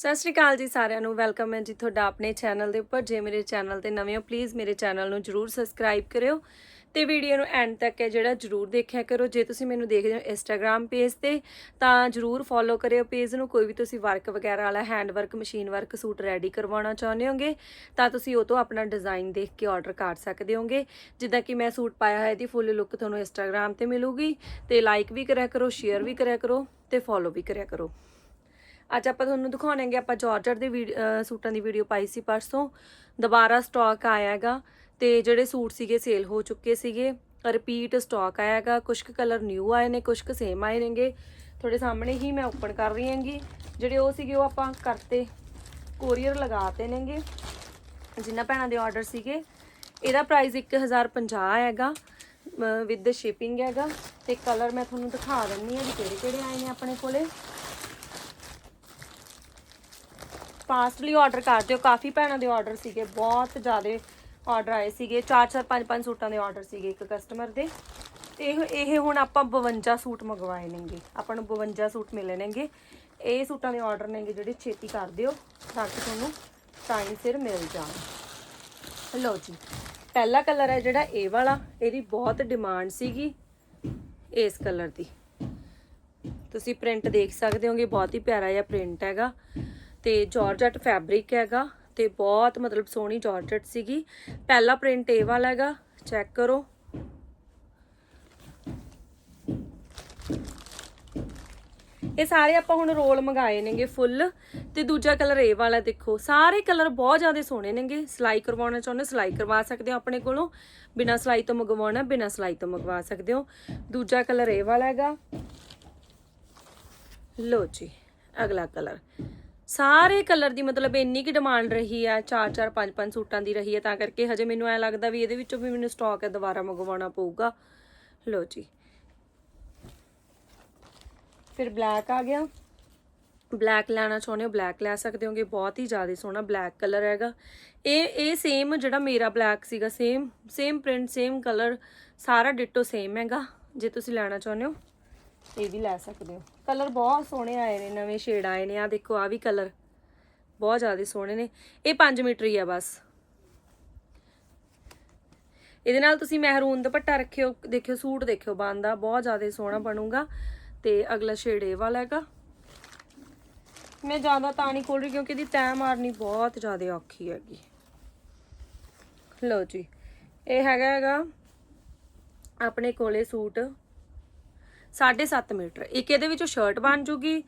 ਸਤਿ ਸ਼੍ਰੀ ਅਕਾਲ ਜੀ ਸਾਰਿਆਂ ਨੂੰ, ਵੈਲਕਮ ਹੈ ਜੀ ਤੁਹਾਡਾ ਆਪਣੇ ਚੈਨਲ ਦੇ ਉੱਪਰ। ਜੇ ਮੇਰੇ ਚੈਨਲ ਤੇ ਨਵੇਂ ਹੋ ਪਲੀਜ਼ ਮੇਰੇ ਚੈਨਲ ਨੂੰ ਜਰੂਰ ਸਬਸਕ੍ਰਾਈਬ ਕਰਿਓ ਤੇ ਵੀਡੀਓ ਨੂੰ ਐਂਡ ਤੱਕ ਹੈ ਜਿਹੜਾ ਜਰੂਰ ਦੇਖਿਆ ਕਰੋ। ਜੇ ਤੁਸੀਂ ਮੈਨੂੰ ਦੇਖਦੇ ਹੋ ਇੰਸਟਾਗ੍ਰam ਪੇਜ ਤੇ, ਤਾਂ ਜਰੂਰ ਫੋਲੋ ਕਰਿਓ ਪੇਜ ਨੂੰ। ਕੋਈ ਵੀ ਤੁਸੀਂ ਵਰਕ ਵਗੈਰਾ ਵਾਲਾ hand work machine work suit ready ਕਰਵਾਉਣਾ ਚਾਹੁੰਦੇ ਹੋਗੇ, ਤਾਂ ਤੁਸੀਂ ਉਹ ਤੋਂ ਆਪਣਾ ਡਿਜ਼ਾਈਨ ਦੇਖ ਕੇ ਆਰਡਰ ਕਰ ਸਕਦੇ ਹੋਗੇ। ਜਿੱਦਾਂ ਕਿ ਮੈਂ ਸੂਟ ਪਾਇਆ ਹੋਇਆ ਇਹਦੀ ਫੁੱਲ ਲੁੱਕ ਤੁਹਾਨੂੰ ਇੰਸਟਾਗ੍ਰam ਤੇ ਮਿਲੂਗੀ। ਤੇ ਲਾਈਕ ਵੀ ਕਰਿਆ ਕਰੋ ਸ਼ੇਅਰ ਵੀ ਕਰਿਆ ਕਰੋ ਤੇ ਫੋਲੋ ਵੀ ਕਰਿਆ ਕਰੋ। ਅੱਜ ਆਪਾਂ ਤੁਹਾਨੂੰ ਦਿਖਾਉਣਾਂਗੇ, ਆਪਾਂ ਜਾਰਜਟ ਦੇ ਵੀਡ- ਸੂਟਾਂ ਦੀ ਵੀਡੀਓ ਪਾਈ ਸੀ ਪਰਸੋਂ। ਦੁਬਾਰਾ ਸਟਾਕ ਆਇਆ ਹੈਗਾ ਤੇ ਜਿਹੜੇ ਸੂਟ ਸੀਗੇ ਸੇਲ ਹੋ ਚੁੱਕੇ ਸੀਗੇ। ਰਿਪੀਟ ਸਟਾਕ ਆਇਆ ਹੈਗਾ ਕੁਝ ਕੁ ਕਲਰ ਨਿਊ ਆਏ ਨੇ ਕੁਝ ਕੁ ਸੇਮ ਆਏ ਨੇਗੇ। ਤੁਹਾਡੇ ਸਾਹਮਣੇ ਹੀ ਮੈਂ ਓਪਨ ਕਰ ਰਹੀ ਹਾਂਗੀ। ਜਿਹੜੇ ਉਹ ਸੀਗੇ ਉਹ ਆਪਾਂ ਕਰਤੇ ਕੋਰੀਅਰ ਲਗਾਤੇ ਨੇਗੇ, ਜਿਨ੍ਹਾਂ ਭੈਣਾਂ ਦੇ ਆਰਡਰ ਸੀਗੇ। ਇਹਦਾ ਪ੍ਰਾਈਸ 1050 ਹੈਗਾ ਵਿਦ ਸ਼ਿਪਿੰਗ ਹੈਗਾ। ਤੇ ਕਲਰ ਮੈਂ ਤੁਹਾਨੂੰ ਦਿਖਾ ਦਿੰਨੀ ਹਾਂ ਵੀ ਕਿਹੜੇ ਕਿਹੜੇ ਆਏ ਨੇ ਆਪਣੇ ਕੋਲੇ। ਫਾਸਟਲੀ ਆਰਡਰ ਕਰ ਦਿਓ। ਕਾਫੀ ਭੈਣਾਂ ਦੇ ਆਰਡਰ ਸੀਗੇ, ਬਹੁਤ ਜ਼ਿਆਦਾ ਆਰਡਰ ਆਏ ਸੀਗੇ। 4-4 5-5 ਸੂਟਾਂ ਦੇ ਆਰਡਰ ਸੀਗੇ ਇੱਕ ਕਸਟਮਰ ਦੇ। ਤੇ ਇਹ ਇਹ ਹੁਣ ਆਪਾਂ 52 ਸੂਟ ਮੰਗਵਾਏ ਨੇਗੇ। ਆਪਾਂ ਨੂੰ 52 ਸੂਟ ਮਿਲੇ ਨੇਗੇ। ਇਹ ਸੂਟਾਂ ਦੇ ਆਰਡਰ ਨੇਗੇ ਜਿਹੜੇ ਛੇਤੀ ਕਰ ਦਿਓ, ਤਾਂ ਕਿ ਤੁਹਾਨੂੰ ਟਾਈਮ ਸਿਰ ਮਿਲ ਜਾਣ। ਲਓ ਜੀ, ਪਹਿਲਾ ਕਲਰ ਹੈ ਜਿਹੜਾ ਇਹ ਵਾਲਾ। ਇਹਦੀ ਬਹੁਤ ਡਿਮਾਂਡ ਸੀਗੀ ਇਸ ਕਲਰ ਦੀ। ਤੁਸੀਂ ਪ੍ਰਿੰਟ ਦੇਖ ਸਕਦੇ ਹੋਗੇ, ਬਹੁਤ ਹੀ ਪਿਆਰਾ ਜਿਹਾ ਪ੍ਰਿੰਟ ਹੈਗਾ। ਤੇ ਜਾਰਜਟ ਫੈਬਰਿਕ ਹੈਗਾ ਤੇ ਬਹੁਤ ਮਤਲਬ ਸੋਹਣੀ ਜਾਰਜਟ ਸੀਗੀ। ਪਹਿਲਾ ਪ੍ਰਿੰਟ ਇਹ ਵਾਲਾ ਹੈਗਾ ਚੈੱਕ ਕਰੋ। ਇਹ ਸਾਰੇ ਆਪਾਂ ਹੁਣ ਰੋਲ ਮੰਗਾਏ ਨੇਗੇ ਫੁੱਲ ਤੇ ਦੂਜਾ ਕਲਰ ਇਹ ਵਾਲਾ ਦੇਖੋ। ਸਾਰੇ ਕਲਰ ਬਹੁਤ ਜ਼ਿਆਦਾ ਸੋਹਣੇ ਨੇਗੇ। ਸਿਲਾਈ ਕਰਵਾਉਣਾ ਚਾਹੁੰਦੇ ਸਿਲਾਈ ਕਰਵਾ ਸਕਦੇ ਹੋ ਆਪਣੇ ਕੋਲੋਂ। ਬਿਨਾ ਸਿਲਾਈ ਤੋਂ ਮੰਗਵਾਉਣਾ, ਬਿਨਾ ਸਿਲਾਈ ਤੋਂ ਮੰਗਵਾ ਸਕਦੇ ਹੋ। ਦੂਜਾ ਕਲਰ ਇਹ ਵਾਲਾ ਹੈਗਾ। ਲੋ ਜੀ, ਅਗਲਾ ਕਲਰ ਸਾਰੇ ਕਲਰ ਦੀ ਮਤਲਬ ਇੰਨੀ ਕੀ ਡਿਮਾਂਡ ਰਹੀ ਆ 4 4 5 5 ਸੂਟਾਂ ਦੀ ਰਹੀ ਹੈ ਤਾਂ ਕਰਕੇ ਹਜੇ ਮੈਨੂੰ ਐ ਲੱਗਦਾ ਵੀ ਇਹਦੇ ਵਿੱਚੋਂ ਵੀ ਮੈਨੂੰ ਸਟਾਕ ਹੈ ਦੁਬਾਰਾ ਮੰਗਵਾਉਣਾ ਪਊਗਾ। ਲੋ ਜੀ। ਫਿਰ ਬਲੈਕ ਆ ਗਿਆ। ਬਲੈਕ ਲੈਣਾ ਚਾਹੁੰਦੇ ਹੋ ਬਲੈਕ ਲੈ ਸਕਦੇ ਹੋਗੇ, ਬਹੁਤ ਹੀ ਜ਼ਿਆਦਾ ਸੋਹਣਾ ਬਲੈਕ ਕਲਰ ਹੈਗਾ। ਇਹ ਇਹ ਸੇਮ ਜਿਹੜਾ ਮੇਰਾ ਬਲੈਕ ਸੀਗਾ same same print same colour ਸਾਰਾ ਡਿਟੋ ਸੇਮ ਹੈਗਾ, ਜੇ ਤੁਸੀਂ ਲੈਣਾ ਚਾਹੁੰਦੇ ਹੋ। ਇਹ ਵੀ ਲੈ ਸਕਦੇ ਹੋ। ਕਲਰ ਬਹੁਤ ਸੋਹਣੇ ਆਏ ਨੇ, ਨਵੇਂ ਸ਼ੇਡ ਆਏ ਨੇ। ਆ ਦੇਖੋ ਆ ਵੀ ਕਲਰ ਬਹੁਤ ਜ਼ਿਆਦਾ ਸੋਹਣੇ ਨੇ। ਇਹ 5 ਮੀਟਰ ਹੀ ਆ ਬਸ। ਇਹਦੇ ਨਾਲ ਤੁਸੀਂ ਮਹਿਰੂਨ ਦੁਪੱਟਾ ਰੱਖਿਓ, ਦੇਖਿਓ, ਸੂਟ ਦੇਖਿਓ। ਬੰਦਾ ਬਹੁਤ ਜ਼ਿਆਦਾ ਸੋਹਣਾ ਬਣੂਗਾ ਤੇ ਅਗਲਾ ਸ਼ੇਡ ਇਹ ਵਾਲਾ ਹੈਗਾ। ਮੈਂ ਜ਼ਿਆਦਾ ਤਾਂ ਨਹੀਂ ਖੋਲ ਰਹੀ ਕਿਉਂਕਿ ਇਹਦੀ ਤੈਅ ਮਾਰਨੀ ਬਹੁਤ ਜ਼ਿਆਦਾ ਔਖੀ ਹੈਗੀ। ਲਓ ਜੀ, ਇਹ ਹੈਗਾ ਹੈਗਾ ਆਪਣੇ ਕੋਲੇ ਸੂਟ। 7.5 ਮੀਟਰ। ਇੱਕ ਇਹਦੇ ਵਿੱਚੋਂ ਸ਼ਰਟ ਬਣ ਜੂਗੀ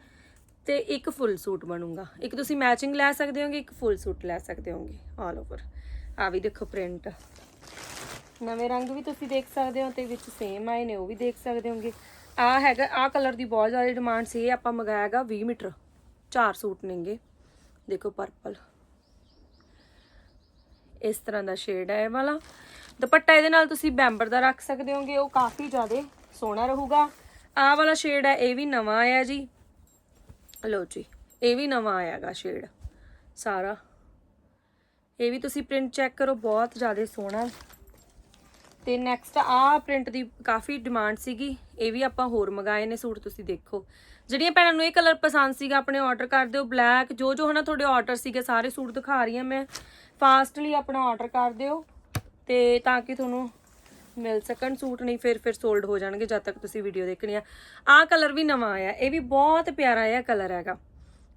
ਤੇ ਇੱਕ ਫੁੱਲ ਸੂਟ ਬਣੂਗਾ। ਇੱਕ ਤੁਸੀਂ ਮੈਚਿੰਗ ਲੈ ਸਕਦੇ ਹੋਗੇ, ਇੱਕ ਫੁੱਲ ਸੂਟ ਲੈ ਸਕਦੇ ਹੋਗੇ। ਆਲ ਓਵਰ ਆ ਵੀ ਦੇਖੋ ਪ੍ਰਿੰਟ ਨਵੇਂ ਰੰਗ ਵੀ ਤੁਸੀਂ ਦੇਖ ਸਕਦੇ ਹੋ ਤੇ ਵਿੱਚ ਸੇਮ ਆਏ ਨੇ, ਉਹ ਵੀ ਦੇਖ ਸਕਦੇ ਹੋਗੇ। ਆ ਹੈਗਾ ਆ ਕਲਰ ਦੀ ਬਹੁਤ ਜ਼ਿਆਦਾ ਡਿਮਾਂਡ ਸੀ, ਇਹ ਆਪਾਂ ਮੰਗਾਇਆਗਾ 20 ਮੀਟਰ। ਚਾਰ ਸੂਟ ਨੇਗੇ। ਦੇਖੋ ਪਰਪਲ ਇਸ ਤਰ੍ਹਾਂ ਦਾ ਸ਼ੇਡ ਹੈ ਇਹ ਵਾਲਾ। ਦੁਪੱਟਾ ਇਹਦੇ ਨਾਲ ਤੁਸੀਂ ਬੈਂਬਰ ਦਾ ਰੱਖ ਸਕਦੇ ਹੋਗੇ, ਉਹ ਕਾਫੀ ਜ਼ਿਆਦਾ ਸੋਹਣਾ ਰਹੂਗਾ। ਆਹ ਵਾਲਾ ਸ਼ੇਡ ਹੈ, ਇਹ ਵੀ ਨਵਾਂ ਆਇਆ ਜੀ। ਲਓ ਜੀ, ਇਹ ਵੀ ਨਵਾਂ ਆਇਆਗਾ ਸ਼ੇਡ ਸਾਰਾ। ਇਹ ਵੀ ਤੁਸੀਂ ਪ੍ਰਿੰਟ ਚੈੱਕ ਕਰੋ, ਬਹੁਤ ਜ਼ਿਆਦਾ ਸੋਹਣਾ ਤੇ ਨੈਕਸਟ ਆ ਪ੍ਰਿੰਟ ਦੀ ਕਾਫੀ ਡਿਮਾਂਡ ਸੀਗੀ, ਇਹ ਵੀ ਆਪਾਂ ਹੋਰ ਮੰਗਾਏ ਨੇ ਸੂਟ, ਤੁਸੀਂ ਦੇਖੋ। ਜਿਹੜੀਆਂ ਭੈਣਾਂ ਨੂੰ ਇਹ ਕਲਰ ਪਸੰਦ ਸੀਗਾ, ਆਪਣੇ ਆਰਡਰ ਕਰ ਦਿਓ ਬਲੈਕ ਜੋ ਜੋ ਹਨਾ ਤੁਹਾਡੇ ਆਰਡਰ ਸੀਗੇ, ਸਾਰੇ ਸੂਟ ਦਿਖਾ ਰਹੀ ਹਾਂ ਮੈਂ। ਫਾਸਟਲੀ ਆਪਣਾ ਆਰਡਰ ਕਰ ਦਿਓ, ਤੇ ਤਾਂ ਕਿ ਤੁਹਾਨੂੰ ਮਿਲ ਸਕਣ, ਸੂਟ ਨਹੀਂ ਫਿਰ ਫਿਰ ਸੋਲਡ ਹੋ ਜਾਣਗੇ ਜਦ ਤੱਕ ਤੁਸੀਂ ਵੀਡੀਓ ਦੇਖਣੀ ਆ। ਆਹ ਕਲਰ ਵੀ ਨਵਾਂ ਆਇਆ, ਇਹ ਵੀ ਬਹੁਤ ਪਿਆਰਾ ਜਿਹਾ ਕਲਰ ਹੈਗਾ।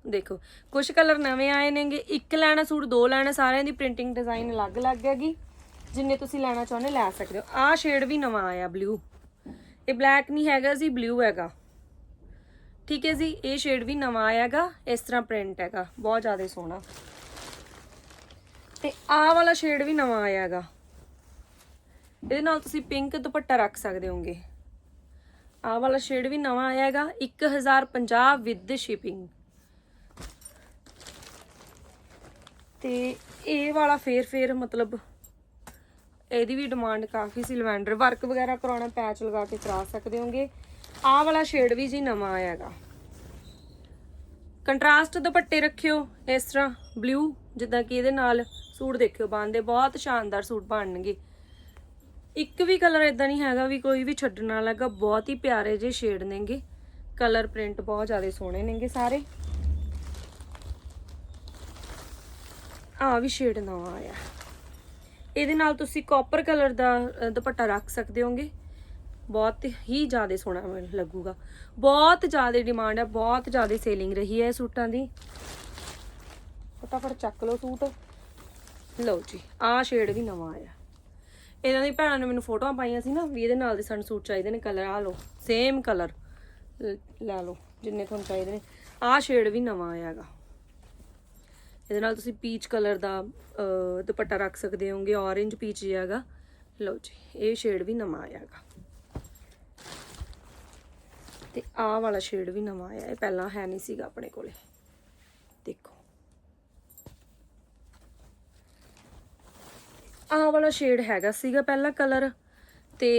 ਦੇਖੋ ਕੁਝ ਕਲਰ ਨਵੇਂ ਆਏ ਨੇਗੇ, ਇੱਕ ਲੈਣਾ ਸੂਟ, ਦੋ ਲੈਣਾ, ਸਾਰਿਆਂ ਦੀ ਪ੍ਰਿੰਟਿੰਗ ਡਿਜ਼ਾਈਨ ਅਲੱਗ-ਅਲੱਗ ਹੈਗੀ। ਜਿੰਨੇ ਤੁਸੀਂ ਲੈਣਾ ਚਾਹੁੰਦੇ ਲੈ ਸਕਦੇ ਹੋ। ਆਹ ਸ਼ੇਡ ਵੀ ਨਵਾਂ ਆਇਆ ਬਲੂ ਇਹ ਬਲੈਕ ਨਹੀਂ ਹੈਗਾ ਜੀ ਬਲੂ ਹੈਗਾ। ਠੀਕ ਹੈ ਜੀ, ਇਹ ਸ਼ੇਡ ਵੀ ਨਵਾਂ ਆਇਆਗਾ, ਇਸ ਤਰ੍ਹਾਂ ਪ੍ਰਿੰਟ ਹੈਗਾ, ਬਹੁਤ ਜ਼ਿਆਦਾ ਸੋਹਣਾ। ਤੇ ਆਹ ਵਾਲਾ ਸ਼ੇਡ ਵੀ ਨਵਾਂ ਆਇਆਗਾ। ਇਹਦੇ ਨਾਲ ਤੁਸੀਂ ਪਿੰਕ ਦੁਪੱਟਾ ਰੱਖ ਸਕਦੇ ਹੋਗੇ ਆਹ ਵਾਲਾ ਸ਼ੇਡ ਵੀ ਨਵਾਂ ਆਇਆ ਹੈਗਾ 1050 ਵਿਦ ਸ਼ਿਪਿੰਗ ਤੇ ਇਹ ਵਾਲਾ ਫੇਰ ਫੇਰ ਮਤਲਬ ਇਹਦੀ ਵੀ ਡਿਮਾਂਡ ਕਾਫੀ ਸੀ, ਲਵੈਂਡਰ ਵਰਕ ਵਗੈਰਾ ਕਰਾਉਣਾ ਪੈਚ ਲਗਾ ਕੇ ਕਰਾ ਸਕਦੇ ਹੋਗੇ ਆਹ ਵਾਲਾ ਸ਼ੇਡ ਵੀ ਜੀ ਨਵਾਂ ਆਇਆ ਹੈਗਾ। ਕੰਟਰਾਸਟ ਦੁਪੱਟੇ ਰੱਖਿਓ ਇਸ ਤਰ੍ਹਾਂ ਬਲੂ ਜਿੱਦਾਂ ਕਿ ਇਹਦੇ ਨਾਲ ਸੂਟ ਦੇਖਿਓ ਬਣਦੇ ਬਹੁਤ ਸ਼ਾਨਦਾਰ ਸੂਟ ਬਣਨਗੇ। ਇੱਕ ਵੀ ਕਲਰ ਇਦਾਂ ਨਹੀਂ ਹੈਗਾ ਵੀ ਕੋਈ ਵੀ ਛੱਡਣ ਵਾਲਾ ਹੈਗਾ, ਬਹੁਤ ਹੀ ਪਿਆਰੇ ਜਿਹੇ ਸ਼ੇਡ ਨੇਗੇ। ਕਲਰ ਪ੍ਰਿੰਟ ਬਹੁਤ ਜ਼ਿਆਦਾ ਸੋਹਣੇ ਨੇਗੇ ਸਾਰੇ। ਆ ਵੀ ਸ਼ੇਡ ਨਵਾਂ ਆਇਆ। ਇਹਦੇ ਨਾਲ ਤੁਸੀਂ ਕਾਪਰ ਕਲਰ ਦਾ ਦੁਪੱਟਾ ਰੱਖ ਸਕਦੇ ਹੋਗੇ। ਬਹੁਤ ਹੀ ਜ਼ਿਆਦਾ ਸੋਹਣਾ ਮੈਨੂੰ ਲੱਗੂਗਾ। ਬਹੁਤ ਜ਼ਿਆਦਾ ਡਿਮਾਂਡ ਹੈ, ਬਹੁਤ ਜ਼ਿਆਦਾ ਸੇਲਿੰਗ ਰਹੀ ਹੈ ਇਹ ਸੂਟਾਂ ਦੀ। ਫਟਾਫਟ ਚੱਕ ਲਓ ਸੂਟ। ਲਓ ਜੀ, ਆਹ ਸ਼ੇਡ ਵੀ ਨਵਾਂ ਆਇਆ। ਇਹਨਾਂ ਦੀ ਭੈਣਾਂ ਨੇ ਮੈਨੂੰ ਫੋਟੋਆਂ ਪਾਈਆਂ ਸੀ ਨਾ, ਵੀ ਇਹਦੇ ਨਾਲ ਦੇ ਸਾਨੂੰ ਸੂਟ ਚਾਹੀਦੇ ਨੇ ਕਲਰ ਆ ਲਓ ਸੇਮ ਕਲਰ ਲੈ ਲਓ, ਜਿੰਨੇ ਤੁਹਾਨੂੰ ਚਾਹੀਦੇ ਨੇ। ਆਹ ਸ਼ੇਡ ਵੀ ਨਵਾਂ ਆਇਆ ਹੈਗਾ। ਇਹਦੇ ਨਾਲ ਤੁਸੀਂ ਪੀਚ ਕਲਰ ਦਾ ਦੁਪੱਟਾ ਰੱਖ ਸਕਦੇ ਹੋਗੇ orange ਪੀਚ ਜਿਹਾ ਹੈਗਾ। ਲਓ ਜੀ, ਇਹ ਸ਼ੇਡ ਵੀ ਨਵਾਂ ਆਇਆ ਹੈਗਾ। ਤੇ ਆਹ ਵਾਲਾ ਸ਼ੇਡ ਵੀ ਨਵਾਂ ਆਇਆ, ਇਹ ਪਹਿਲਾਂ ਹੈ ਨਹੀਂ ਸੀਗਾ ਆਪਣੇ ਕੋਲੇ ਦੇਖੋ ਆਹ ਵਾਲਾ ਸ਼ੇਡ ਹੈਗਾ ਸੀਗਾ ਪਹਿਲਾ ਕਲਰ ਤੇ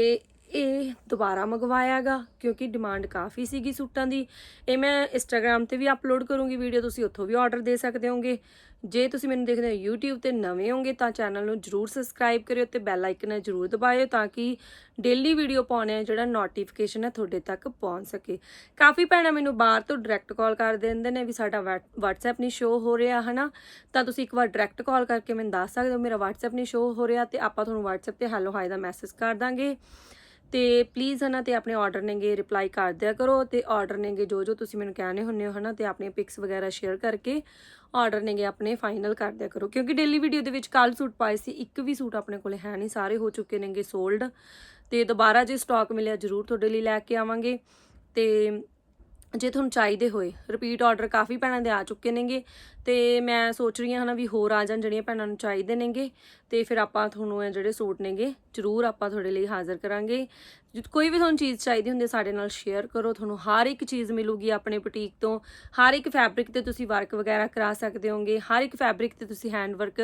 ਇਹ ਦੁਬਾਰਾ ਮੰਗਵਾਇਆਗਾ, ਕਿਉਂਕਿ ਡਿਮਾਂਡ ਕਾਫੀ ਸੀਗੀ ਸੂਟਾਂ ਦੀ। ਇਹ ਮੈਂ ਇੰਸਟਾਗ੍ਰam ਤੇ ਵੀ ਅਪਲੋਡ ਕਰੂੰਗੀ ਵੀਡੀਓ ਤੁਸੀਂ ਉੱਥੋਂ ਵੀ ਆਰਡਰ ਦੇ ਸਕਦੇ ਹੋਗੇ। ਜੇ ਤੁਸੀਂ ਮੈਨੂੰ ਦੇਖਦੇ ਹੋ YouTube ਤੇ ਨਵੇਂ ਹੋਗੇ ਤਾਂ ਚੈਨਲ ਨੂੰ ਜਰੂਰ ਸਬਸਕ੍ਰਾਈਬ ਕਰਿਓ ਤੇ ਬੈਲ ਆਈਕਨ ਜਰੂਰ ਦਬਾਇਓ ਤਾਂ ਕਿ ਡੇਲੀ ਵੀਡੀਓ ਪਾਉਣੇ ਆ ਜਿਹੜਾ ਨੋਟੀਫਿਕੇਸ਼ਨ ਹੈ ਤੁਹਾਡੇ ਤੱਕ ਪਹੁੰਚ ਸਕੇ। ਕਾਫੀ ਭੈਣਾਂ ਮੈਨੂੰ ਬਾਹਰ ਤੋਂ ਡਾਇਰੈਕਟ ਕਾਲ ਕਰ ਦਿੰਦੇ ਨੇ ਵੀ ਸਾਡਾ WhatsApp ਨਹੀਂ ਸ਼ੋ ਹੋ ਰਿਹਾ, ਹਨਾ? ਤਾਂ ਤੁਸੀਂ ਇੱਕ ਵਾਰ ਡਾਇਰੈਕਟ ਕਾਲ ਕਰਕੇ ਮੈਨੂੰ ਦੱਸ ਸਕਦੇ ਹੋ ਮੇਰਾ WhatsApp ਨਹੀਂ ਸ਼ੋ ਹੋ ਰਿਹਾ ਤੇ ਆਪਾਂ ਤੁਹਾਨੂੰ WhatsApp ਤੇ ਹੈਲੋ ਹਾਈ ਦਾ ਮੈਸੇਜ ਕਰ ਦਾਂਗੇ। ਤੇ ਪਲੀਜ਼ ਹਨਾ ਤੇ ਆਪਣੇ ਆਰਡਰ ਨੇਗੇ ਰਿਪਲਾਈ ਕਰ ਦਿਆ ਕਰੋ ਤੇ ਆਰਡਰ ਨੇਗੇ ਜੋ ਜੋ ਤੁਸੀਂ ਮੈਨੂੰ ਕਹਿਣੇ ਹੁੰਨੇ ਹੋ ਹਨਾ ਤੇ ਆਪਣੀਆਂ ਪਿਕਸ ਵਗੈਰਾ ਸ਼ੇਅਰ ਕਰਕੇ ਆਰਡਰ ਨੇਗੇ ਆਪਣੇ ਫਾਈਨਲ ਕਰ ਦਿਆ ਕਰੋ। ਕਿਉਂਕਿ ਡੇਲੀ ਵੀਡੀਓ ਦੇ ਵਿੱਚ ਕੱਲ ਸੂਟ ਪਾਏ ਸੀ, ਇੱਕ ਵੀ ਸੂਟ ਆਪਣੇ ਕੋਲੇ ਹੈ ਨਹੀਂ, ਸਾਰੇ ਹੋ ਚੁੱਕੇ ਨੇਗੇ ਸੋਲਡ ਤੇ ਦੁਬਾਰਾ ਜੇ ਸਟਾਕ ਮਿਲਿਆ ਜਰੂਰ ਤੁਹਾਡੇ ਲਈ ਲੈ ਕੇ ਆਵਾਂਗੇ ਤੇ ਜੇ ਤੁਹਾਨੂੰ ਚਾਹੀਦੇ ਹੋਏ ਰਿਪੀਟ ਆਰਡਰ ਕਾਫੀ ਭੈਣਾਂ ਦੇ ਆ ਚੁੱਕੇ ਨੇਗੇ ਤੇ ਮੈਂ ਸੋਚ ਰਹੀ ਹਾਂ ਹਨਾ ਵੀ ਹੋਰ ਆ ਜਾਣ ਜਿਹੜੀਆਂ ਭੈਣਾਂ ਨੂੰ ਚਾਹੀਦੇ ਨੇਗੇ ਤੇ ਫਿਰ ਆਪਾਂ ਤੁਹਾਨੂੰ ਇਹ ਜਿਹੜੇ ਸੂਟ ਨੇਗੇ ਜ਼ਰੂਰ ਆਪਾਂ ਤੁਹਾਡੇ ਲਈ ਹਾਜ਼ਰ ਕਰਾਂਗੇ। ਕੋਈ ਵੀ ਤੁਹਾਨੂੰ ਚੀਜ਼ ਚਾਹੀਦੀ ਹੁੰਦੀ ਸਾਡੇ ਨਾਲ ਸ਼ੇਅਰ ਕਰੋ, ਤੁਹਾਨੂੰ ਹਰ ਇੱਕ ਚੀਜ਼ ਮਿਲੂਗੀ ਆਪਣੇ ਬੁਟੀਕ ਤੋਂ। ਹਰ ਇੱਕ ਫੈਬਰਿਕ ਤੇ ਤੁਸੀਂ ਵਰਕ ਵਗੈਰਾ ਕਰਾ ਸਕਦੇ ਹੋਗੇ, ਹਰ ਇੱਕ ਫੈਬਰਿਕ ਤੇ ਤੁਸੀਂ ਹੈਂਡ ਵਰਕ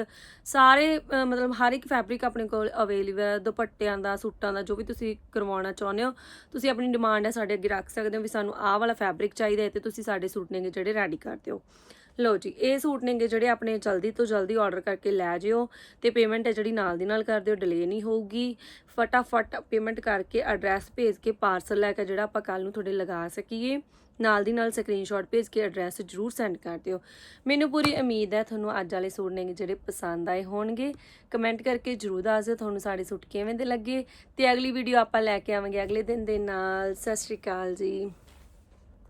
ਸਾਰੇ ਮਤਲਬ ਹਰ ਇੱਕ ਫੈਬਰਿਕ ਆਪਣੇ ਕੋਲ ਅਵੇਲੇਬਲ ਹੈ, ਦੁਪੱਟਿਆਂ ਦਾ, ਸੂਟਾਂ ਦਾ, ਜੋ ਵੀ ਤੁਸੀਂ ਕਰਵਾਉਣਾ ਚਾਹੁੰਦੇ ਹੋ, ਤੁਸੀਂ ਆਪਣੀ ਡਿਮਾਂਡ ਹੈ ਸਾਡੇ ਅੱਗੇ ਰੱਖ ਸਕਦੇ ਹੋ ਵੀ ਸਾਨੂੰ ਆਹ ਵਾਲਾ ਫੈਬਰਿਕ ਚਾਹੀਦਾ ਹੈ ਤੇ ਤੁਸੀਂ ਸਾਡੇ ਸੂਟ ਨੇਗੇ ਜਿਹੜੇ ਰੈਡੀ ਕਰ ਦਿਓ ਲਓ ਜੀ, ਇਹ ਸੂਟ ਨੇਗੇ ਜਿਹੜੇ ਆਪਣੇ ਜਲਦੀ ਤੋਂ ਜਲਦੀ ਆਰਡਰ ਕਰਕੇ ਲੈ ਜਿਓ ਤੇ ਪੇਮੈਂਟ ਹੈ ਜਿਹੜੀ ਨਾਲ ਦੀ ਨਾਲ ਕਰ ਦਿਓ ਡਿਲੇ ਨਹੀਂ ਹੋਊਗੀ। ਫਟਾਫਟ ਪੇਮੈਂਟ ਕਰਕੇ ਐਡਰੈਸ ਭੇਜ ਕੇ ਪਾਰਸਲ ਲੈ ਕੇ ਜਿਹੜਾ ਆਪਾਂ ਕੱਲ ਨੂੰ ਤੁਹਾਡੇ ਲਗਾ ਸਕੀਏ, ਨਾਲ ਦੀ ਨਾਲ ਸਕਰੀਨਸ਼ਾਟ ਭੇਜ ਕੇ ਐਡਰੈਸ ਜਰੂਰ ਸੈਂਡ ਕਰ ਦਿਓ। ਮੈਨੂੰ ਪੂਰੀ ਉਮੀਦ ਹੈ ਤੁਹਾਨੂੰ ਅੱਜ ਵਾਲੇ ਸੂਟ ਨੇਗੇ ਜਿਹੜੇ ਪਸੰਦ ਆਏ ਹੋਣਗੇ। ਕਮੈਂਟ ਕਰਕੇ ਜਰੂਰ ਦੱਸ ਦਿਓ ਤੁਹਾਨੂੰ ਸਾਡੇ ਸੂਟ ਕਿਵੇਂ ਦੇ ਲੱਗੇ ਤੇ ਅਗਲੀ ਵੀਡੀਓ ਆਪਾਂ ਲੈ ਕੇ ਆਵਾਂਗੇ। ਅਗਲੇ ਦਿਨ ਦੇ ਨਾਲ, ਸਤਿ ਸ਼੍ਰੀ ਅਕਾਲ ਜੀ।